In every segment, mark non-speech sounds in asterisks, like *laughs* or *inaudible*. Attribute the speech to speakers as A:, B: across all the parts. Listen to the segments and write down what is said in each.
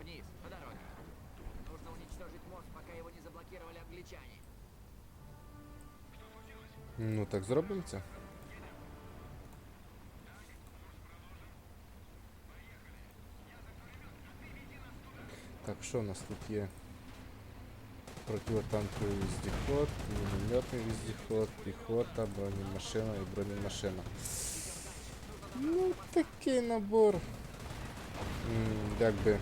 A: Вниз, по дороге. Нужно уничтожить мост, пока его не заблокировали англичане.
B: Ну так зробимо. Так, що у нас тут є? Противотанковий віздіход, мінометний віздіход, піхота, бронемашина і бронемашина. Ну, такий набор. М, Як би.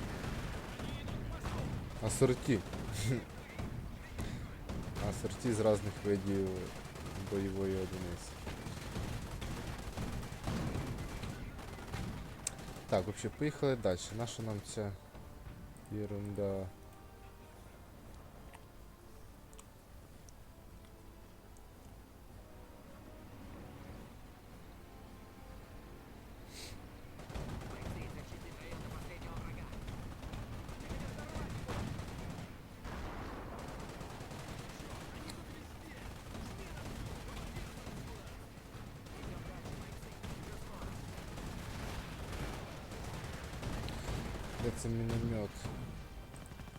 B: Асорті. *laughs* Асорті з різних видів бойової одиниці. Так, взагалі, поїхали далі. Наша нам ця ерунда. Де це міномет?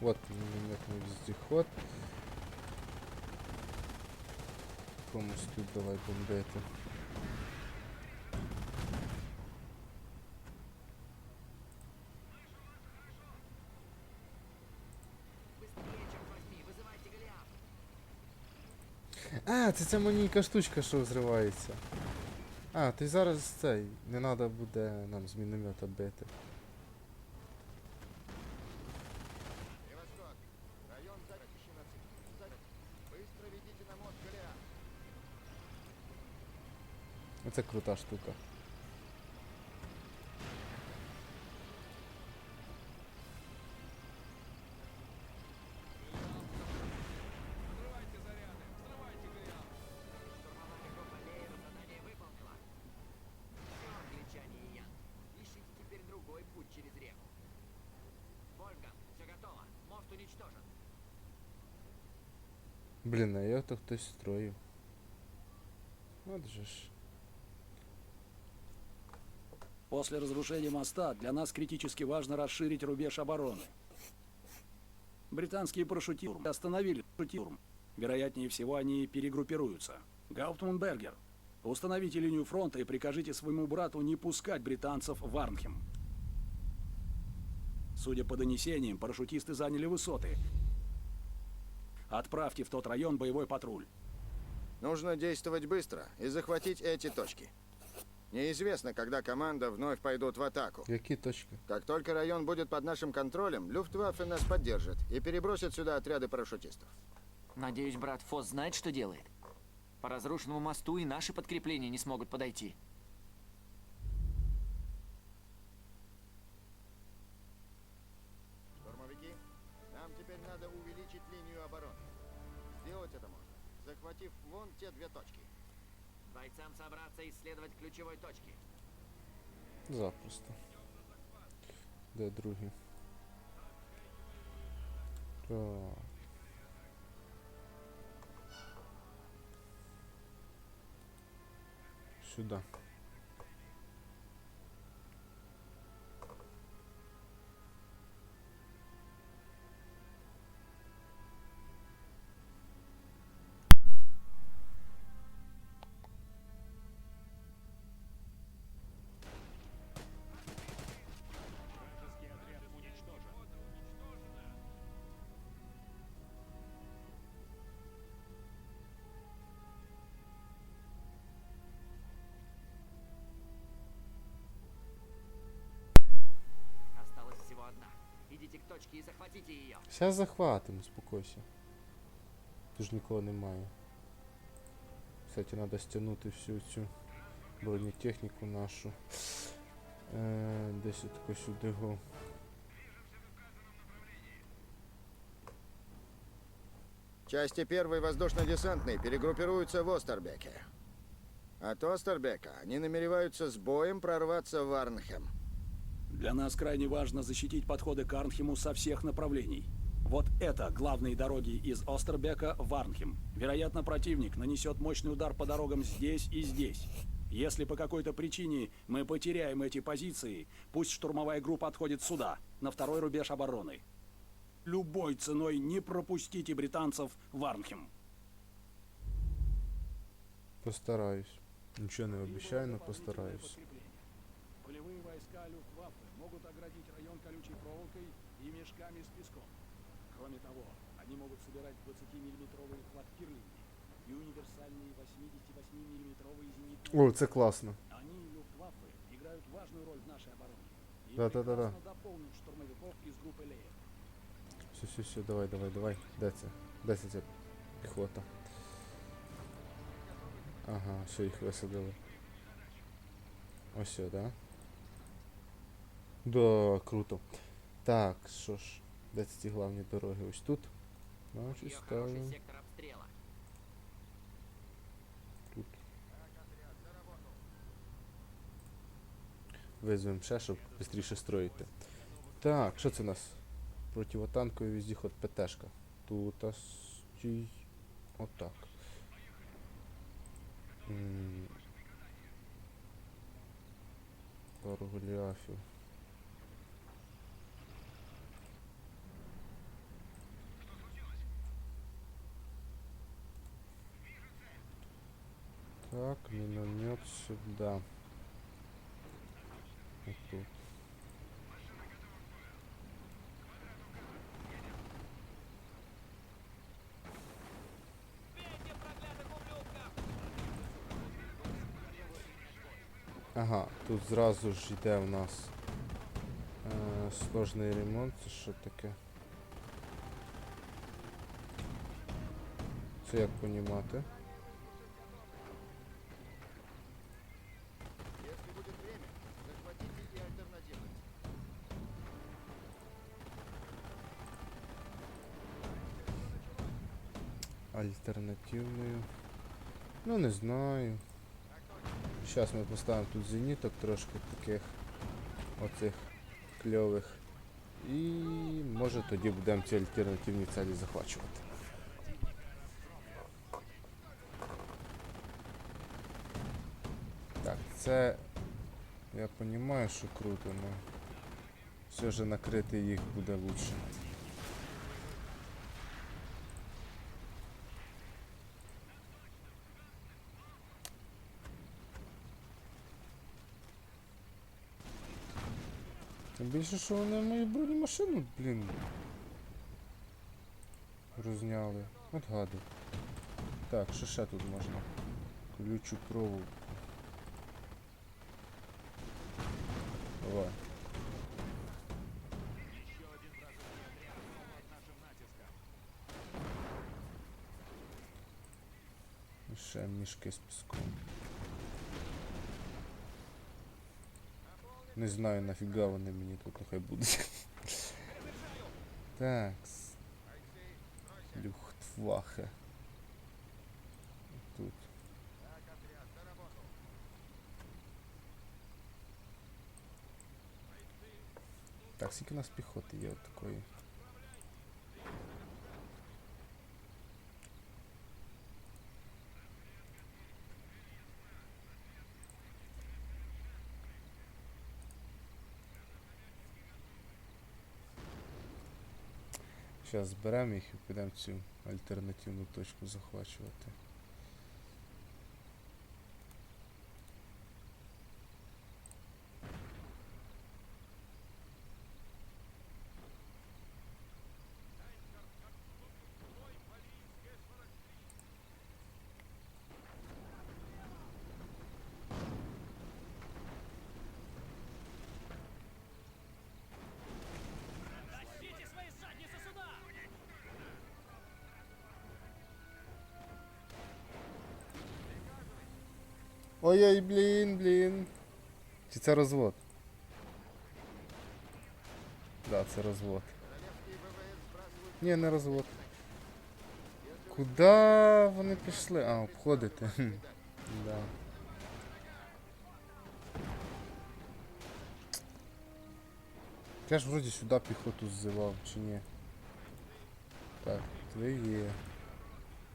B: От мінометний віздіход. Комусь тут давай бомбити.
A: Быстрее, черт возьми, вызывайте Голиаф.
B: А, це ця маленька штучка, що взривається. А, ти зараз цей. Не треба буде нам з міномета бити.
A: Готово. Мост уничтожен.
B: Блін, а його то хтось строїв. От же ж.
C: После разрушения моста для нас критически важно расширить рубеж обороны. Британские парашютисты остановили парашютизм. Вероятнее всего, они перегруппируются. Гауптман Бергер, установите линию фронта и прикажите своему брату не пускать британцев в Арнхем. Судя по донесениям, парашютисты заняли высоты. Отправьте в тот район боевой патруль.
D: Нужно действовать быстро и захватить эти точки. Неизвестно, когда команда вновь пойдут в атаку.
B: Які точки?
D: Как только район будет под нашим контролем, Люфтваффе нас поддержит и перебросит сюда отряды парашютистов.
A: Надеюсь, брат Фосс знает, что делает. По разрушенному мосту и наши подкрепления не смогут подойти.
D: Штурмовики, нам теперь надо увеличить линию обороны. Сделать это можно, захватив вон те две точки.
A: Бойцам собраться исследовать ключевой точки.
B: Запросто. Де другі? Так. Сюди.
A: Идите к точке и захватите ее.
B: Зараз захватимо, успокойся. Тут ж нікого немає. Кстати, треба стягнути всю цю бронетехніку нашу. Е, десь отако сюди го.
D: Части первой воздушно-десантной перегруппируются в Остербеке. От Остербека они намереваются с боем прорваться в Арнхем.
C: Для нас крайне важно защитить подходы к Арнхему со всех направлений. Вот это главные дороги из Остербека в Варнхем. Вероятно, противник нанесет мощный удар по дорогам здесь и здесь. Если по какой-то причине мы потеряем эти позиции, пусть штурмовая группа отходит сюда, на второй рубеж обороны. Любой ценой не пропустите британцев в Варнхем.
B: Постараюсь. Нічого не обіцяю, але постараюсь.
C: Полевые войска Люфтваффе могут оградить район колючей проволокой и мешками с песком. Кроме того, они могут собирать 20-миллиметровые хват-кирлинги и универсальные 88-миллиметровые зенитные
B: О, це класно.
C: Они, Люфтваффе, играют важную роль в нашей обороне. И
B: Да-да-да-да.
C: прекрасно дополнят штурмовиков из группы Лея.
B: Все, все, все, давай, давай, давай. Де це ця піхота? Ага, все, їх висадили. Ось сюди, да? Да, круто. Так, що ж, де ці главні дороги? Ось тут. Значить, ставимо тут. Визвемо ще, щоб швидше строїти. Так, що це у нас? Противотанковий віздіход ПТшка. Тут а, стій. Отак. Пару голіафів. Так, миномет сюда. Вот тут. Ага, тут зразу ж йде у нас е, сложний ремонт. Це що таке? Це як понімати? Альтернативною. Ну не знаю. Зараз ми поставимо тут зеніток трошки таких оцих кльових. І може тоді будемо ці альтернативні цілі захвачувати. Так, це я розумію, що круто, але все ж накрити їх буде лучше. Тим більше, що вони мою бронемашину, блін. Розняли. От гади. Так, що ще тут можна? Колючу проволоку. Давай. Ще мішки з піском. Не знаю нафіга вони мені тут нехай будуть. Такс. Люхтвахе. Тут. Так, скільки у нас піхоти є от такої? Зараз зберемо їх і підемо цю альтернативну точку захвачувати. Ой-ой, блін, блін. Чи це розвод? Да, це розвод. Ні, не розвод. Куда вони пішли? А, обходити. Хм, *laughs* Да. Я ж вроді сюди піхоту ззивав, чи ні? Так, три є.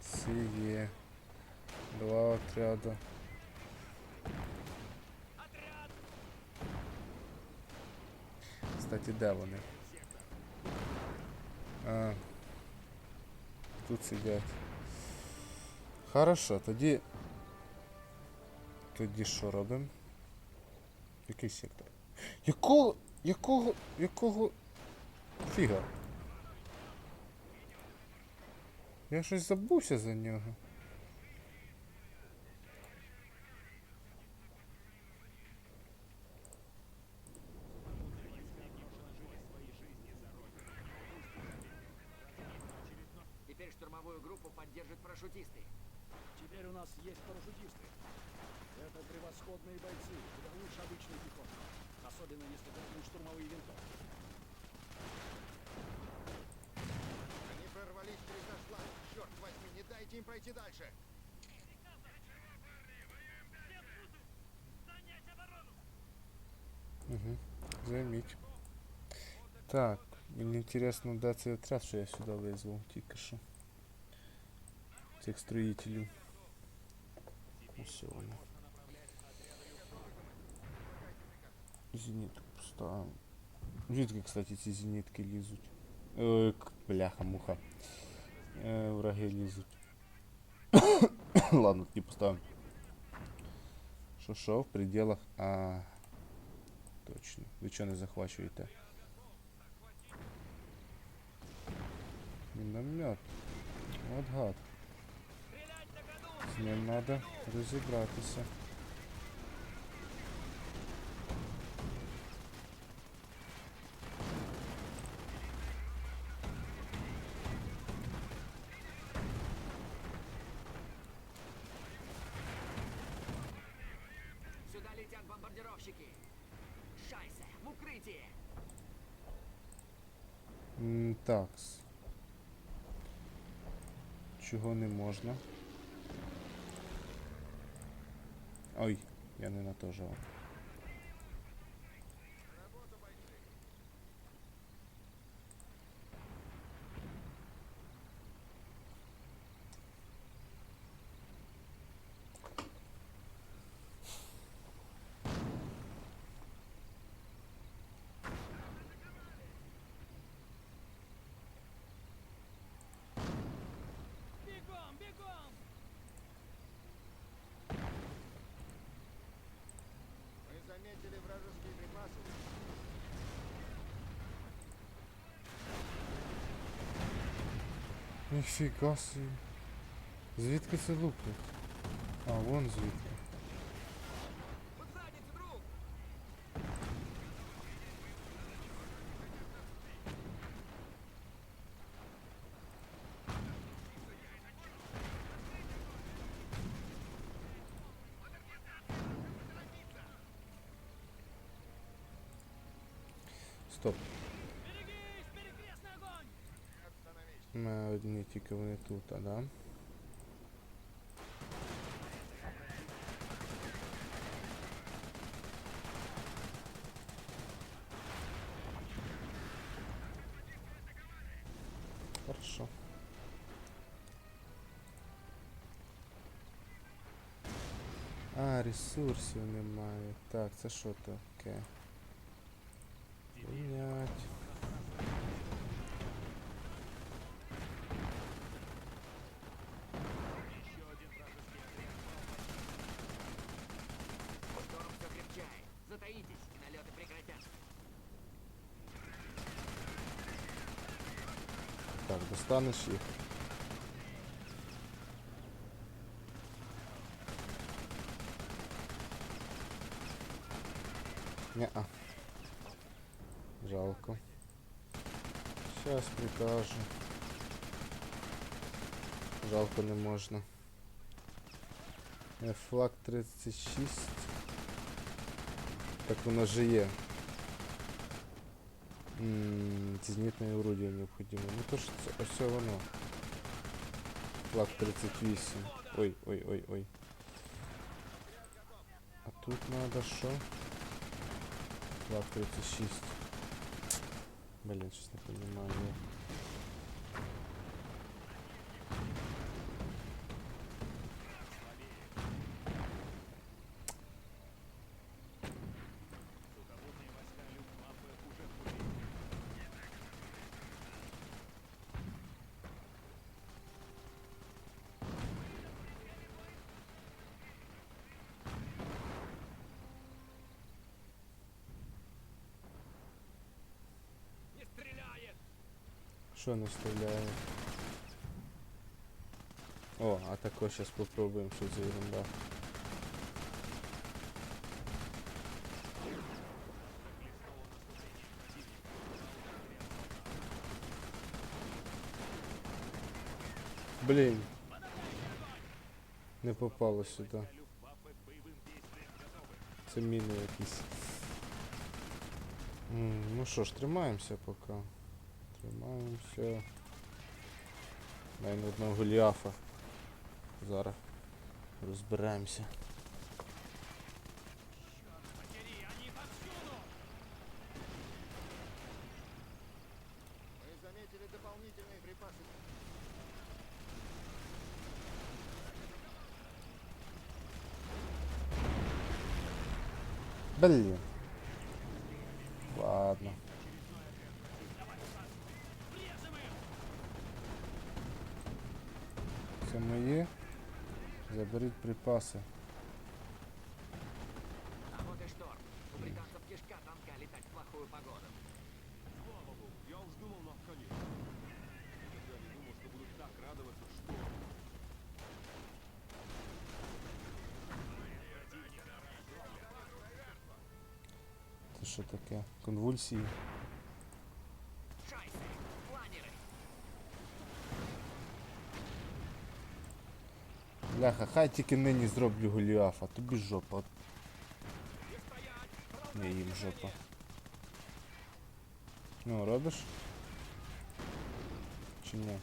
B: Ці є. Два отряда. Кстати, де вони? А, тут сидять. Хорошо, тоді. Тоді що робимо? Який сектор? Якого. Якого. Якого. Фіга? Я щось забувся за нього.
A: штурмовую группу поддержат парашютисты.
C: Теперь у нас есть парашютисты. Это превосходные бойцы, куда лучше обычной пехоты. Особенно если это штурмовые винтовки.
D: Они прорвались через наш фланг. Черт возьми, не дайте им пройти дальше.
B: Угу. Займіть. Так, мені інтересно, де цей отряд, що я сюди визвав тільки що. Цих строїтелів. Ось вони. Зенітку поставимо. Звідки, кстати, ці зенітки лізуть? Ой, к- бляха-муха. Е, враги лізуть. *coughs* Ладно, тоді поставимо. Що що, в пределах. А. Точно. Ви чого не захвачуєте? Міномет. От гад. З ним треба розібратися.
A: Сюда летят бомбардировщики. Шайсе, в укрытие.
B: Такс. Чого не можна? Ой, я не на то жав. Ніфіга собі. Звідки це луплять? А, вон звідки.
A: Под задницу, друг!
B: Стоп.
D: Остановись.
B: Ми одні тільки вони тут, а да? Хорошо. А, ресурсів немає. Так, це що таке? Так, достанеш їх. Неа. Жалко. Сейчас прикажу. Жалко не можна. Е, Флаг 36. Так воно же є. М, Зенітне орудие необхідно. Ну то ж це ось воно. Флаг 38. Ой, ой, ой, ой. А тут надо що? Флаг 36. Блин, щось не понимаю. Що не вставляє? О, а також зараз попробуємо, що за ерунда. Блін. Не попало сюди. Це міни якісь. М, Ну що ж, тримаємося поки. Тримаємося. Дай на одного Голіафа. Зараз розберемося.
D: Мы
B: Заберіть припаси.
A: А вот и шторм. У британцев кишка тонка летать в плохую погоду.
E: Я уж думал, наконец. Я не думал, что буду так радоваться, что...
B: Це що таке? Конвульсії. Бляха, хай тільки нині зроблю Голіафа, тобі жопа. Не їм жопа. Ну, робиш? Чи ні?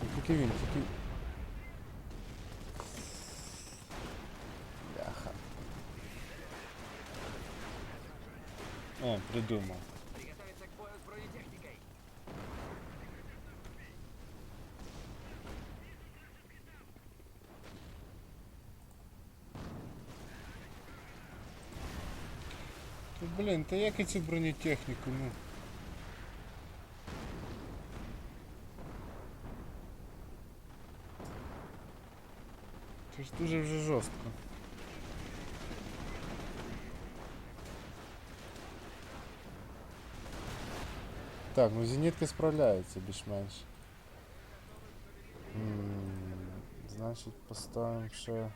B: Ну, Тільки він, тільки. О, придумав.
A: Приготовиться к бою с бронетехникой.
B: Ну, Блін, та як і цю бронетехніку, ну. Це ж дуже вже жорстко. Так, ну зенітки справляються більш-менш. М, Значить, поставимо ще.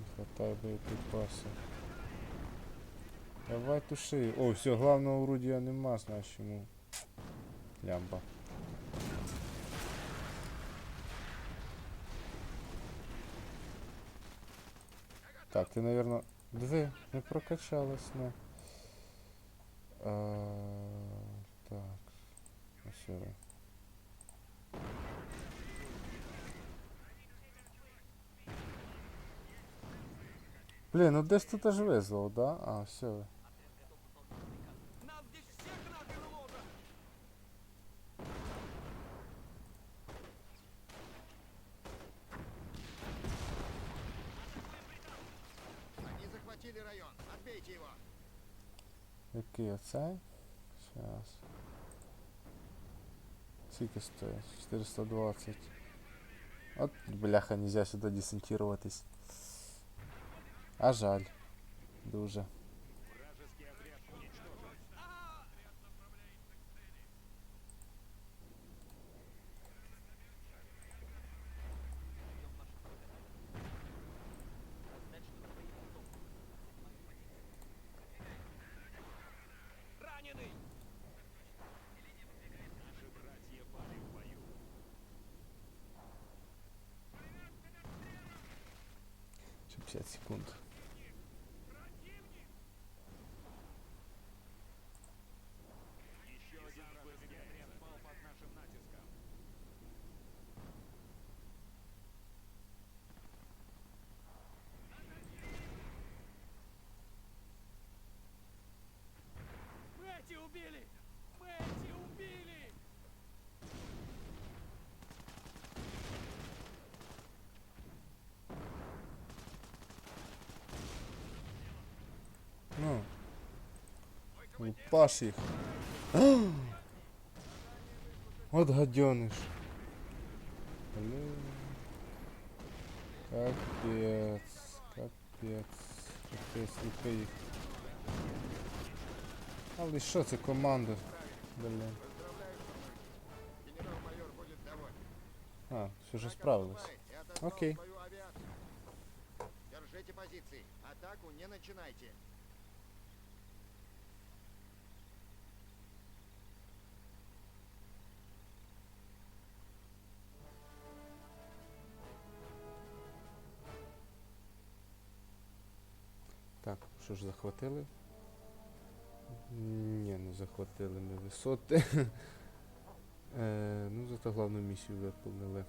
B: Не хватає боєприпасів. Давай туши. О, все, главного орудия нема, значить йому. Лямба. Так, ти, наверное, диви, не прокачалась, не. А, так. Ну, все. Блін, ну десь тут аж визвав, да? А, все. Оцей? Сейчас. Скільки стоїть? 420. От, бляха, нельзя сюди десантуватись. А жаль. Дуже. Лупаш їх. А! *gasps* От гадьониш. Блин. Капец. Капец. Капець, лупи їх. Але що це команда?
D: Доволен.
B: А, все же
D: отозвал
B: Окей.
D: Держите позиции. Атаку не начинайте.
B: що ж захватили? Ні, не захватили ми висоти. *laughs* е, ну, зато головну місію виповнили.